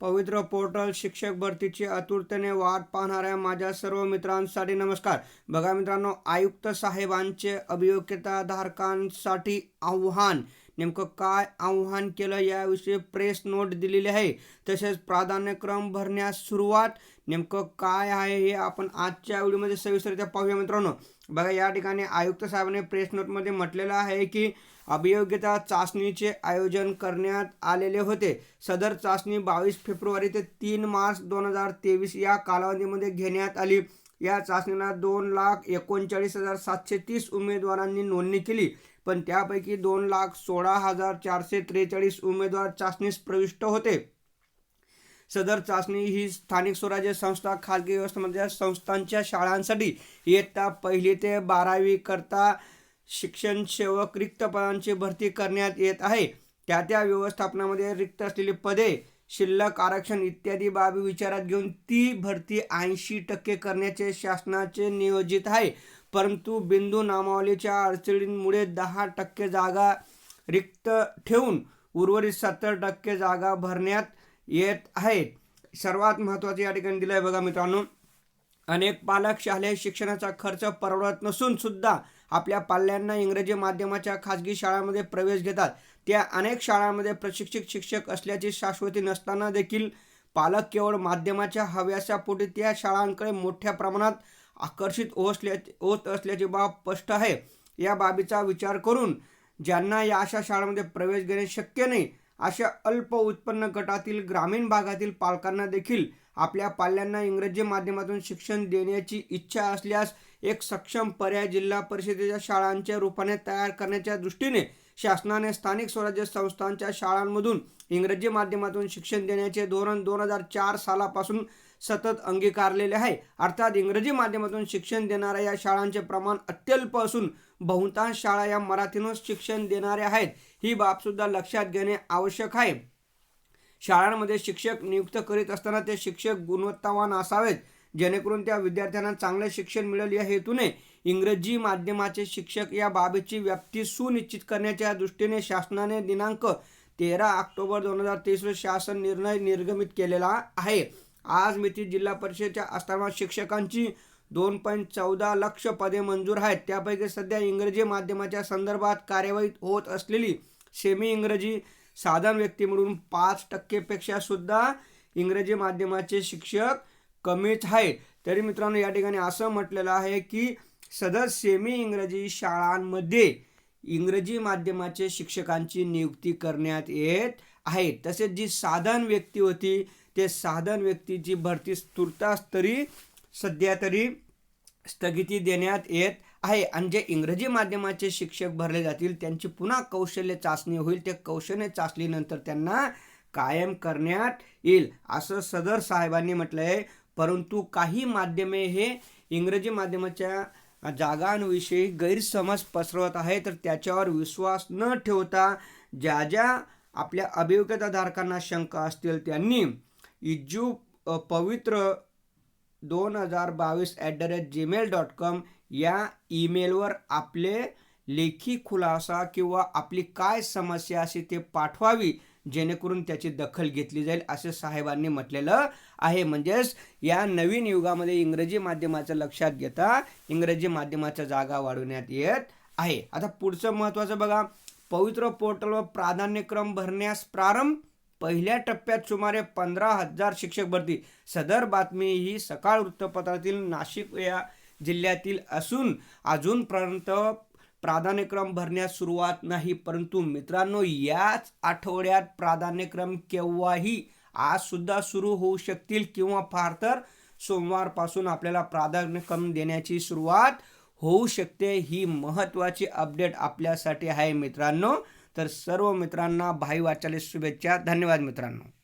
पवित्र पोर्टल शिक्षक भरतीची आतुरतेने वाट पाहणाऱ्या माझ्या सर्व मित्रांसाठी नमस्कार. बघा मित्रांनो आयुक्त साहेबांचे अभियोग्यताधारकांसाठी आव्हान. नेमकं काय आव्हान केलं याविषयी प्रेस नोट दिलेली आहे. तसेच प्राधान्यक्रम भरण्यास सुरुवात नेमकं काय आहे हे आपण आजच्या व्हिडिओमध्ये सविस्तरित्या पाहूया मित्रांनो. बघा या ठिकाणी आयुक्त साहेबांनी प्रेस नोटमध्ये म्हटलेलं आहे की अभियोग्यता चाचणीचे आयोजन करण्यात आलेले होते. सदर चाचणी बावीस फेब्रुवारी ते तीन मार्च दोन हजार तेवीस या कालावधीमध्ये घेण्यात आली. या चाचणीला दोन लाख एकोणचाळीस हजार सातशे तीस उमेदवारांनी नोंदणी केली. पण त्यापैकी दोन लाख सोळा हजार चारशे त्रेचाळीस उमेदवार चाचणीस प्रविष्ट होते. सदर चाचणी ही स्थानिक स्वराज्य संस्था खाजगी व्यवस्थेमध्ये संस्थांच्या शाळांसाठी इयत्ता पहिली ते बारावी करता शिक्षण सेवक रिक्त पदांची भरती करण्यात येत आहे. त्या त्या व्यवस्थापनामध्ये रिक्त असलेली पदे शिल्लक आरक्षण इत्यादी बाबी विचारात घेऊन ती भरती ऐंशी टक्के करण्याचे शासनाचे नियोजित आहे. परंतु बिंदू नामावलीच्या अडचणींमुळे दहा टक्के जागा रिक्त ठेवून उर्वरित सत्तर टक्के जागा भरण्यात येत आहेत सर्वात महत्त्वाचं या ठिकाणी दिलं आहे बघा मित्रांनो. अनेक पालक शालेय शिक्षणाचा खर्च परवडत नसून सुद्धा आपल्या पाल्यांना इंग्रजी माध्यमाच्या खाजगी शाळांमध्ये प्रवेश घेतात. त्या अनेक शाळांमध्ये प्रशिक्षित शिक्षक असल्याची शाश्वती नसताना देखील पालक केवळ माध्यमाच्या हव्यासापोटी त्या शाळांकडे मोठ्या प्रमाणात आकर्षित असल्या होत असल्याची बाब स्पष्ट आहे. या बाबीचा विचार करून ज्यांना या अशा शाळांमध्ये प्रवेश घेणे शक्य नाही अशा अल्प उत्पन्न गटातील ग्रामीण भागातील पालकांना देखील आपल्या पाल्यांना इंग्रजी माध्यमातून शिक्षण देण्याची इच्छा असल्यास एक सक्षम पर्याय जिल्हा परिषदेच्या शाळांच्या रूपाने तयार करण्याच्या दृष्टीने शासनाने स्थानिक स्वराज्य संस्थांच्या शाळांमधून इंग्रजी माध्यमातून शिक्षण देण्याचे धोरण दोन हजार चार सालापासून सतत अंगीकारलेले आहे. अर्थात इंग्रजी माध्यमातून शिक्षण देणाऱ्या या शाळांचे प्रमाण अत्यल्प असून बहुतांश शाळा या मराठीतूनच शिक्षण देणाऱ्या आहेत. ही बाबसुद्धा लक्षात घेणे आवश्यक आहे. शाळांमध्ये शिक्षक नियुक्त करीत असताना ते शिक्षक गुणवत्तावान असावेत. जेणेकरून त्या विद्यार्थ्यांना चांगले शिक्षण मिळेल या हेतूने इंग्रजी माध्यमाचे शिक्षक या बाबीची व्याप्ती सुनिश्चित करण्याच्या दृष्टीने शासनाने दिनांक तेरा ऑक्टोबर दोन हजार तेवीस शासन निर्णय निर्गमित केलेला आहे. आज मिती जिल्हा परिषदेच्या असताना शिक्षकांची दोन पॉईंट चौदा लक्ष पदे मंजूर आहेत. त्यापैकी सध्या इंग्रजी माध्यमाच्या संदर्भात कार्यवाही होत असलेली सेमी इंग्रजी साधन व्यक्ती म्हणून पाच टक्केपेक्षा सुद्धा इंग्रजी माध्यमाचे शिक्षक कमीच आहेत. तरी मित्रांनो या ठिकाणी असं म्हटलेलं आहे की सदर सेमी इंग्रजी शाळांमध्ये इंग्रजी माध्यमाचे शिक्षकांची नियुक्ती करण्यात येत आहे. तसेच जी साधन व्यक्ती होती ते साधन व्यक्तीची भरती तुर्तास तरी सध्या तरी स्थगिती देण्यात येत आहे. आणि जे इंग्रजी माध्यमाचे शिक्षक भरले जातील त्यांची पुन्हा कौशल्य चाचणी होईल. ते कौशल्य चाचणीनंतर त्यांना कायम करण्यात येईल. असं सदर साहेबांनी म्हटलं आहे परंतु काही माध्यमे हे इंग्रजी माध्यमाच्या जागांविषयी गैरसमज पसरवत आहे तर त्याच्यावर विश्वास न ठेवता ज्या ज्या आपल्या अभियोग्यताधारकांना शंका असतील त्यांनी इज्जू पवित्र दोन हजार बावीस at the rate Gmail dot com या ईमेलवर आपले लेखी खुलासा किंवा आपली काय समस्या असे ते पाठवावी जेणेकरून त्याची दखल घेतली जाईल असे साहेबांनी म्हटलेलं आहे. म्हणजेच या नवीन युगामध्ये इंग्रजी माध्यमाचं लक्षात घेता इंग्रजी माध्यमाच्या जागा वाढवण्यात येत आहे. आता पुढचं महत्त्वाचं बघा. पवित्र पोर्टलवर प्राधान्यक्रम भरण्यास प्रारंभ. पहिल्या टप्प्यात सुमारे पंधरा हजार शिक्षक भरती. सदर बातमी ही सकाळ वृत्तपत्रातील नाशिक या जिल्ह्यातील असून अजूनपर्यंत प्राधान्यक्रम भरण्यास सुरुवात नाही परंतु मित्रांनो याच आठवड्यात प्राधान्यक्रम केव्हाही आजसुद्धा सुरू होऊ शकतील किंवा फार तर सोमवारपासून आपल्याला प्राधान्यक्रम देण्याची सुरुवात होऊ शकते ही महत्त्वाची अपडेट आपल्यासाठी आहे मित्रांनो. तर सर्व मित्रांना भाई वाचाले शुभेच्छा. धन्यवाद मित्रांनो.